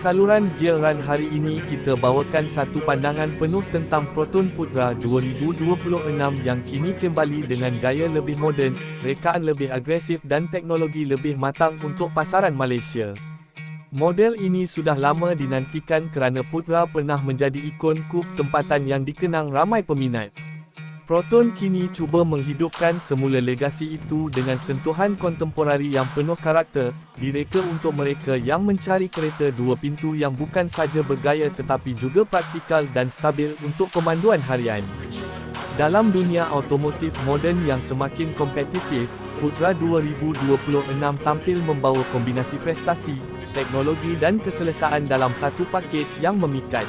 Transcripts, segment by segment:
saluran Run hari ini kita bawakan satu pandangan penuh tentang Proton Putra 2026 yang kini kembali dengan gaya lebih moden, rekaan lebih agresif dan teknologi lebih matang untuk pasaran Malaysia. Model ini sudah lama dinantikan kerana Putra pernah menjadi ikon kup tempatan yang dikenang ramai peminat. Proton kini cuba menghidupkan semula legasi itu dengan sentuhan kontemporari yang penuh karakter, direka untuk mereka yang mencari kereta dua pintu yang bukan saja bergaya tetapi juga praktikal dan stabil untuk pemanduan harian. Dalam dunia automotif moden yang semakin kompetitif, Putra 2026 tampil membawa kombinasi prestasi, teknologi dan keselesaan dalam satu pakej yang memikat.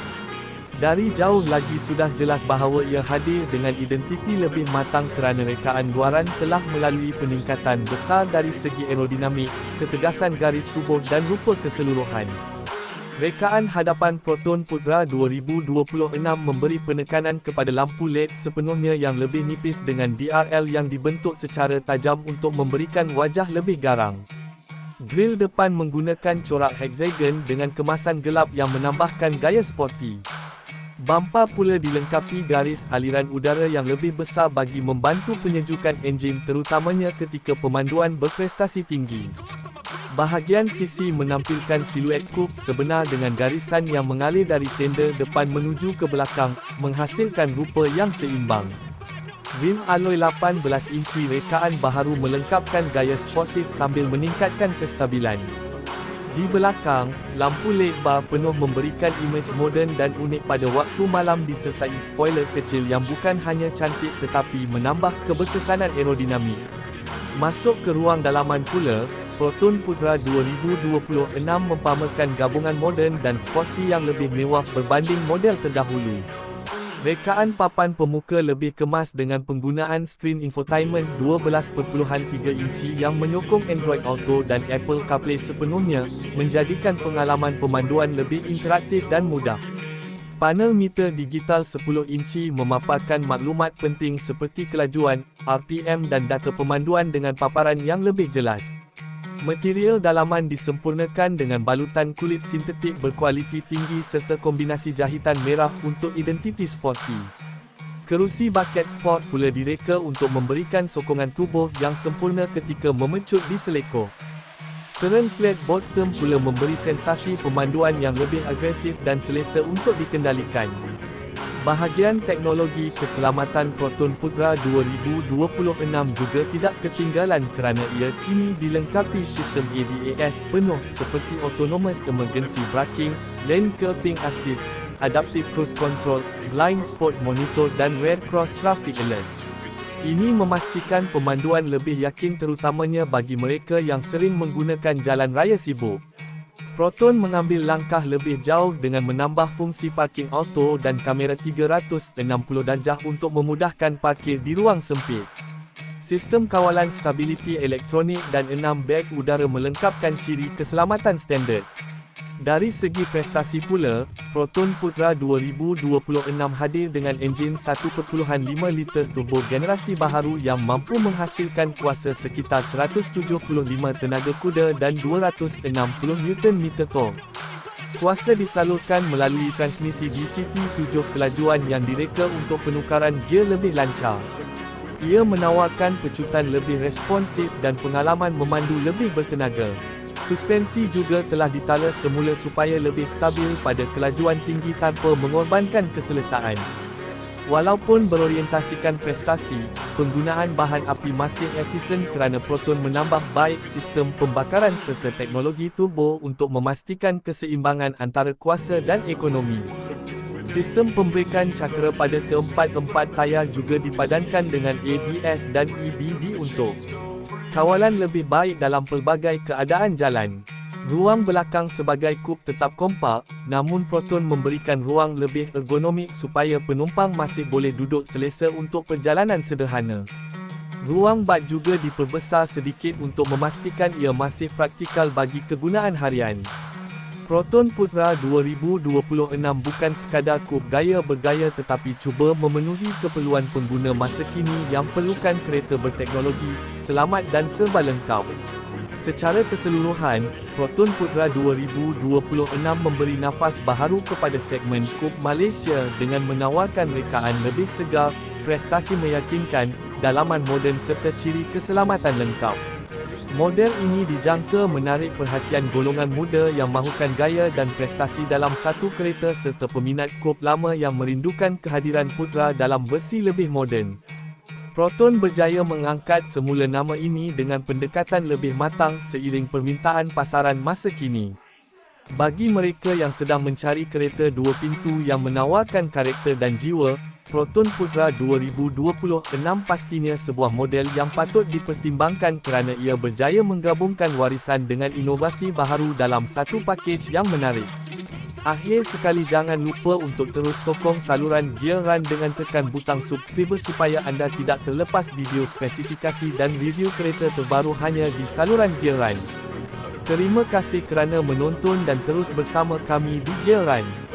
Dari jauh lagi sudah jelas bahawa ia hadir dengan identiti lebih matang kerana rekaan luaran telah melalui peningkatan besar dari segi aerodinamik, ketegasan garis tubuh dan rupa keseluruhan. Rekaan hadapan Proton Putra 2026 memberi penekanan kepada lampu LED sepenuhnya yang lebih nipis dengan DRL yang dibentuk secara tajam untuk memberikan wajah lebih garang. Grill depan menggunakan corak hexagon dengan kemasan gelap yang menambahkan gaya sporty. Bumper pula dilengkapi garis aliran udara yang lebih besar bagi membantu penyejukan enjin terutamanya ketika pemanduan berprestasi tinggi. Bahagian sisi menampilkan siluet coupe sebenar dengan garisan yang mengalir dari tender depan menuju ke belakang, menghasilkan rupa yang seimbang. Rim alloy 18 inci rekaan baharu melengkapkan gaya sportif sambil meningkatkan kestabilan. Di belakang, lampu LED bar penuh memberikan imej moden dan unik pada waktu malam disertai spoiler kecil yang bukan hanya cantik tetapi menambah keberkesanan aerodinamik. Masuk ke ruang dalaman pula, Proton Putra 2026 mempamerkan gabungan moden dan sporty yang lebih mewah berbanding model terdahulu. Rekaan papan pemuka lebih kemas dengan penggunaan skrin infotainment 12.3 inci yang menyokong Android Auto dan Apple CarPlay sepenuhnya, menjadikan pengalaman pemanduan lebih interaktif dan mudah. Panel meter digital 10 inci memaparkan maklumat penting seperti kelajuan, RPM dan data pemanduan dengan paparan yang lebih jelas. Material dalaman disempurnakan dengan balutan kulit sintetik berkualiti tinggi serta kombinasi jahitan merah untuk identiti sporty. Kerusi bucket sport pula direka untuk memberikan sokongan tubuh yang sempurna ketika memecut di selekoh. Stern flat bottom pula memberi sensasi pemanduan yang lebih agresif dan selesa untuk dikendalikan. Bahagian teknologi keselamatan Proton Putra 2026 juga tidak ketinggalan kerana ia kini dilengkapi sistem ADAS penuh seperti Autonomous Emergency Braking, Lane Keeping Assist, Adaptive Cruise Control, Blind Spot Monitor dan Red Cross Traffic Alert. Ini memastikan pemanduan lebih yakin terutamanya bagi mereka yang sering menggunakan jalan raya sibuk. Proton mengambil langkah lebih jauh dengan menambah fungsi parking auto dan kamera 360 darjah untuk memudahkan parkir di ruang sempit. Sistem kawalan stabiliti elektronik dan enam beg udara melengkapkan ciri keselamatan standard. Dari segi prestasi pula, Proton Putra 2026 hadir dengan enjin 1.5 liter turbo generasi baharu yang mampu menghasilkan kuasa sekitar 175 tenaga kuda dan 260 Nm torque. Kuasa disalurkan melalui transmisi DCT 7 kelajuan yang direka untuk penukaran gear lebih lancar. Ia menawarkan pecutan lebih responsif dan pengalaman memandu lebih bertenaga. Suspensi juga telah ditala semula supaya lebih stabil pada kelajuan tinggi tanpa mengorbankan keselesaan. Walaupun berorientasikan prestasi, penggunaan bahan api masih efisien kerana Proton menambah baik sistem pembakaran serta teknologi turbo untuk memastikan keseimbangan antara kuasa dan ekonomi. Sistem pemberikan cakera pada keempat-empat tayar juga dipadankan dengan ABS dan EBD untuk kawalan lebih baik dalam pelbagai keadaan jalan. Ruang belakang sebagai kup tetap kompak, namun Proton memberikan ruang lebih ergonomik supaya penumpang masih boleh duduk selesa untuk perjalanan sederhana. Ruang bak juga diperbesar sedikit untuk memastikan ia masih praktikal bagi kegunaan harian. Proton Putra 2026 bukan sekadar kup gaya bergaya tetapi cuba memenuhi keperluan pengguna masa kini yang perlukan kereta berteknologi, selamat dan serba lengkap. Secara keseluruhan, Proton Putra 2026 memberi nafas baharu kepada segmen Cup Malaysia dengan menawarkan rekaan lebih segar, prestasi meyakinkan, dalaman moden serta ciri keselamatan lengkap. Model ini dijangka menarik perhatian golongan muda yang mahukan gaya dan prestasi dalam satu kereta serta peminat Cup lama yang merindukan kehadiran Putra dalam versi lebih moden. Proton berjaya mengangkat semula nama ini dengan pendekatan lebih matang seiring permintaan pasaran masa kini. Bagi mereka yang sedang mencari kereta dua pintu yang menawarkan karakter dan jiwa, Proton Putra 2026 pastinya sebuah model yang patut dipertimbangkan kerana ia berjaya menggabungkan warisan dengan inovasi baharu dalam satu pakej yang menarik. Akhir sekali jangan lupa untuk terus sokong saluran Gear Run dengan tekan butang subscribe supaya anda tidak terlepas video spesifikasi dan review kereta terbaru hanya di saluran Gear Run. Terima kasih kerana menonton dan terus bersama kami di Gear Run.